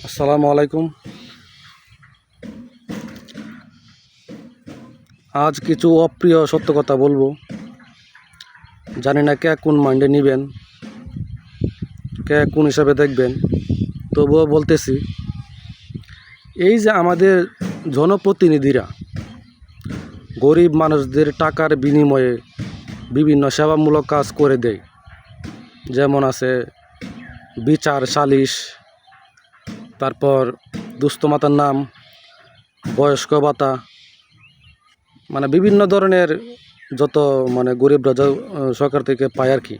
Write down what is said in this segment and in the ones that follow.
আসসালামু আলাইকুম। আজ কিছু অপ্রিয় সত্য কথা বলব। জানি না কে কোন মাইন্ডে নেবেন, কে কোন হিসাবে দেখবেন, তবুও বলতেছি, এই যে আমাদের জনপ্রতিনিধিরা, গরিব মানুষদের টাকার বিনিময়ে বিভিন্ন সেবামূলক কাজ করে দেয়। যেমন আছে বিচার, সালিশ তারপর দুস্থ মাতার নাম, বয়স্ক ভাতা মানে বিভিন্ন ধরনের যত মানে গরিবরা সরকার থেকে পায় আর কি।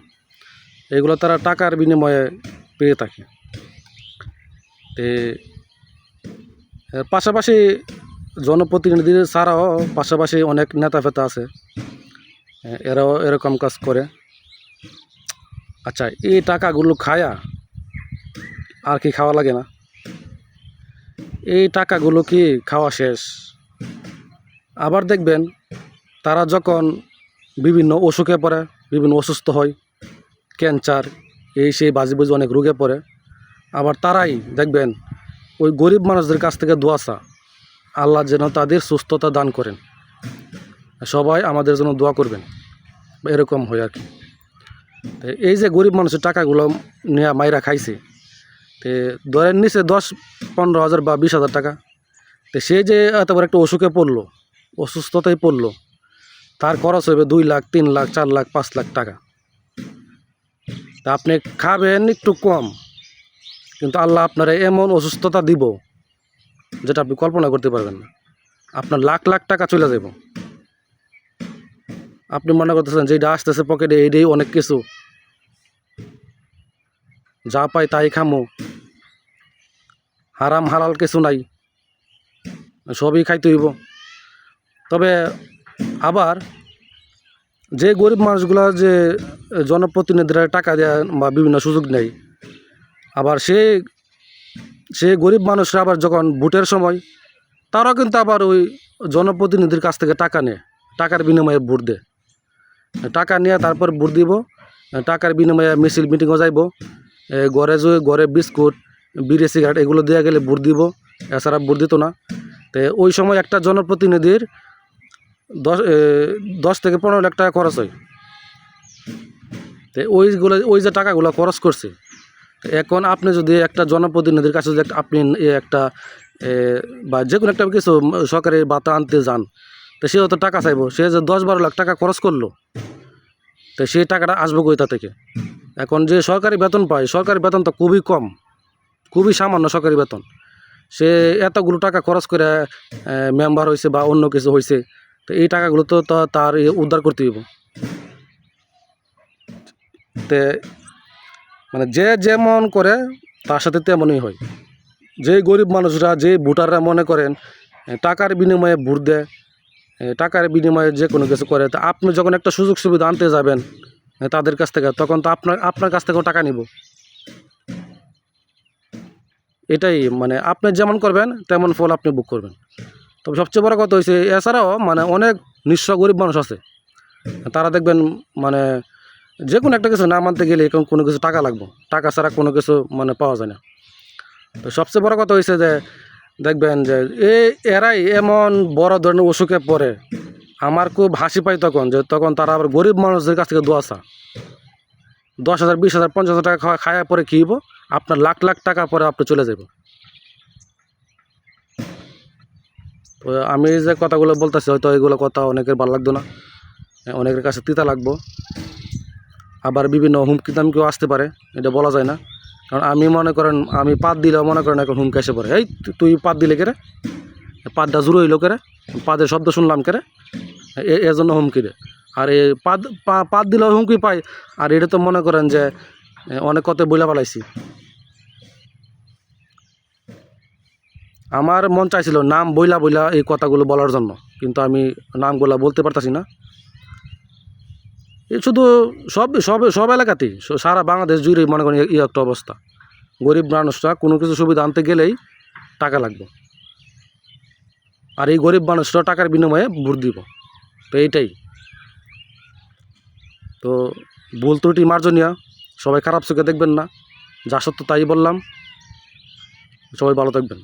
এগুলো তারা টাকার বিনিময়ে পেয়ে থাকে। তে পাশাপাশি জনপ্রতিনিধি ছাড়াও পাশাপাশি অনেক নেতা ফেতা আছে। এ- এরাও এরকম কাজ করে। আচ্ছা এই টাকাগুলো খায়া আর কি খাওয়া লাগে না? এই টাকাগুলো কি খাওয়া শেষ? আবার দেখবেন তারা যখন বিভিন্ন অসুখে পড়ে, বিভিন্ন অসুস্থ হয়, ক্যান্সার, এই সেই বাজি বুঝি অনেক রোগে পড়ে, আবার তারাই দেখবেন ওই গরিব মানুষদের কাছ থেকে দোয়াশা আল্লাহ যেন তাদের সুস্থতা দান করেন। সবাই আমাদের জন্য দোয়া করবেন, এরকম হয় আর কি। এই যে গরিব মানুষের টাকাগুলো নিয়ে মাইরা খাইছে তে ধরেন নিচে দশ, পনেরো হাজার বা বিশ হাজার টাকা। তো সে যে বড় একটা অসুখে পড়ল, অসুস্থতায় পড়ল, তার খরচ হবে দুই লাখ, তিন লাখ, চার লাখ, পাঁচ লাখ টাকা। তা আপনি খাবেন একটু কম, কিন্তু আল্লাহ আপনারা এমন অসুস্থতা দিব, যেটা আপনি কল্পনা করতে পারবেন না। আপনার লাখ লাখ টাকা চলে যাব আপনি মনে করতেছেন যে এটা আসতেছে পকেটে এইটাই অনেক কিছু। যা পাই তাই খামো। হারাম হালাল কিছু নাই। সবই খাইতে হইব। তবে আবার যে গরিব মানুষগুলো যে জনপ্রতিনিধিরা টাকা দেয় বা বিভিন্ন সুযোগ নেই আবার সে সে গরিব মানুষরা আবার যখন ভোটের সময়, তারাও কিন্তু আবার ওই জনপ্রতিনিধির কাছ থেকে টাকা নেয়, টাকার বিনিময়ে ভোট দেয়। টাকা নিয়ে তারপর ভোট দিব, টাকার বিনিময়ে মিছিল, মিটিংও যাইব। ঘরে যে ঘরে বিস্কুট, বিড়ি, সিগারেট, এগুলো দেওয়া গেলে ভোট দিব। এছাড়া ভোট দিত না। তো ওই সময় একটা জনপ্রতিনিধির দশ দশ থেকে পনেরো লাখ টাকা খরচ হয়। তো ওইগুলো, ওই যে টাকাগুলো খরচ করছে। এখন আপনি যদি একটা জনপ্রতিনিধির কাছে যদি আপনি একটা বা যে কোনো একটা কিছু সরকারি বাতা আনতে যান, তো সে তো টাকা চাইব। সে যে দশ বারো লাখ টাকা খরচ করল, তো সেই টাকাটা আসবে কোথা থেকে? এখন যে সরকারি বেতন পায়, সরকারি বেতন তো খুবই কম, খুবই সামান্য সরকারি বেতন। সে এতগুলো টাকা খরচ করে মেম্বার হয়েছে বা অন্য কিছু হয়েছে তো এই টাকাগুলো তো তার উদ্ধার করতে হইব। তে মানে যে যেমন করে, তার সাথে তেমনই হয়। যে গরিব মানুষরা যে ভোটাররা মনে করেন টাকার বিনিময়ে ভোট দেয় টাকার বিনিময়ে যে কোনো কিছু করে, তা আপনি যখন একটা সুযোগ সুবিধা আনতে যাবেন তাদের কাছ থেকে। তখন তো আপনার আপনার কাছ থেকেও টাকা নিব। এটাই মানে আপনি যেমন করবেন, তেমন ফল আপনি বুক করবেন। তবে সবচেয়ে বড় কথা হয়েছে এছাড়াও মানে অনেক নিঃস্ব গরিব মানুষ আছে। তারা দেখবেন মানে যে কোনো একটা কিছু না মানতে গেলে এখন কোনো কিছু টাকা লাগবে। টাকা ছাড়া কোনো কিছু মানে পাওয়া যায় না। তো সবচেয়ে বড় কথা হয়েছে যে, দেখবেন যে এরাই এমন বড় ধরনের অসুখে পড়ে। আমার খুব হাসি পাই তখন, যে তখন তারা আবার গরিব মানুষদের কাছ থেকে দোয়াশা দশ হাজার, বিশ হাজার, পঞ্চাশ হাজার টাকা খাওয়া পরে কী হইব? আপনার লাখ লাখ টাকা পরে আপনি চলে যাব তো আমি যে কথাগুলো বলতেছি, হয়তো এগুলো কথা অনেকের ভালো লাগতো না। অনেকের কাছে তিতা লাগবো। আবার বিভিন্ন হুমকি দামকিও আসতে পারে, এটা বলা যায় না। কারণ আমি মনে করেন, আমি পাত দিলেও মনে করেন এখন হুমকি এসে পড়ে। এই, তুই পাত দিলে কেরে পাতটা জুড়ো হইল কেরে? পাদের শব্দ শুনলাম কেরে? এ- এর জন্য হুমকি রে আর এই পাদ, পা- পাত দিলেও হুমকি পাই আর এটা তো মনে করেন যে অনেক কথা বইলা পালাইছি আমার মন চাইছিল নাম বইলা বইলা এই কথাগুলো বলার জন্য, কিন্তু আমি নামগুলো বলতে পারতাছি না। এ শুধু সব সব সব এলাকাতেই সারা বাংলাদেশ জুড়ে মনে করেন এই একটা অবস্থা। গরিব মানুষরা কোনো কিছু সুবিধা আনতে গেলেই টাকা লাগবে। আর এই গরিব মানুষরা টাকার বিনিময়ে ভোট দিব। তো এইটাই। তো ভুল ত্রুটি মার্জনীয় সবাই খারাপ চোখে দেখবেন না। যা সত্য তাই বললাম। সবাই ভালো থাকবেন।